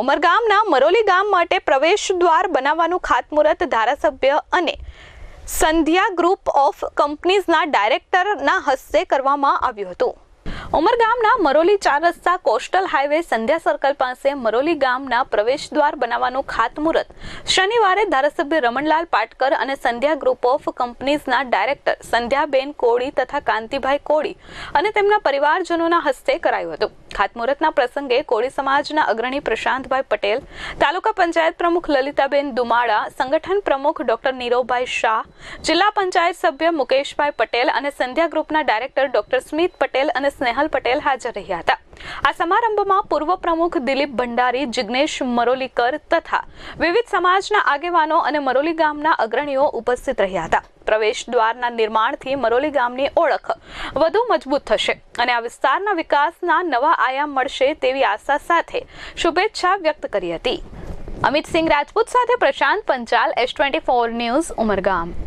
ઉમરગામના મરોલી ગામ માટે પ્રવેશ દ્વાર બનાવવાનું ખાતમુહૂર્ત ધારાસભ્ય અને સંધ્યા ગ્રુપ ઓફ કંપનીઝના ડાયરેક્ટરના હસ્તે કરવામાં આવ્યું હતું. ઉમરગામના મરોલી ચાર રસ્તા કોસ્ટલ હાઈવે સંધ્યા સર્કલ પાસે મરોલી ગામના પ્રવેશ દ્વાર બનાવવાનું ખાતમુહૂર્ત. શનિવારે ધારાસભ્ય રમણલાલ પાટકર અને સંધ્યા ગ્રુપ ઓફ કંપનીઝના ડાયરેક્ટર સંધ્યાબેન કોળી તથા કાંતિભાઈ કોળી અને તેમના પરિવારજનોના હસ્તે કરાયું હતું. ખાતમુહૂર્તના પ્રસંગે કોળી સમાજના અગ્રણી પ્રશાંતભાઈ પટેલ, તાલુકા પંચાયત પ્રમુખ લલિતાબેન દુમાળા, સંગઠન પ્રમુખ ડોક્ટર નીરવભાઈ શાહ, જિલ્લા પંચાયત સભ્ય મુકેશભાઈ પટેલ અને સંધ્યા ગ્રુપના ડાયરેક્ટર ડોક્ટર સ્મિત પટેલ અને સ્નેહલ પટેલ હાજર રહ્યા હતા. આ સમારંભમાં પૂર્વ પ્રમુખ દિલીપ ભંડારી, જિગ્નેશ મરોલીકર તથા વિવિધ સમાજના આગેવાનો અને મરોલી ગામના અગ્રણીઓ ઉપસ્થિત રહ્યા હતા. પ્રવેશ દ્વારના નિર્માણથી મરોલી ગામની ઓળખ વધુ મજબૂત થશે અને આ વિસ્તારના વિકાસના નવા આયામ મળશે તેવી આશા સાથે શુભેચ્છા વ્યક્ત કરી હતી. અમિત સિંહ રાજપૂત સાથે Prashant Panchal S twenty four news Umargam.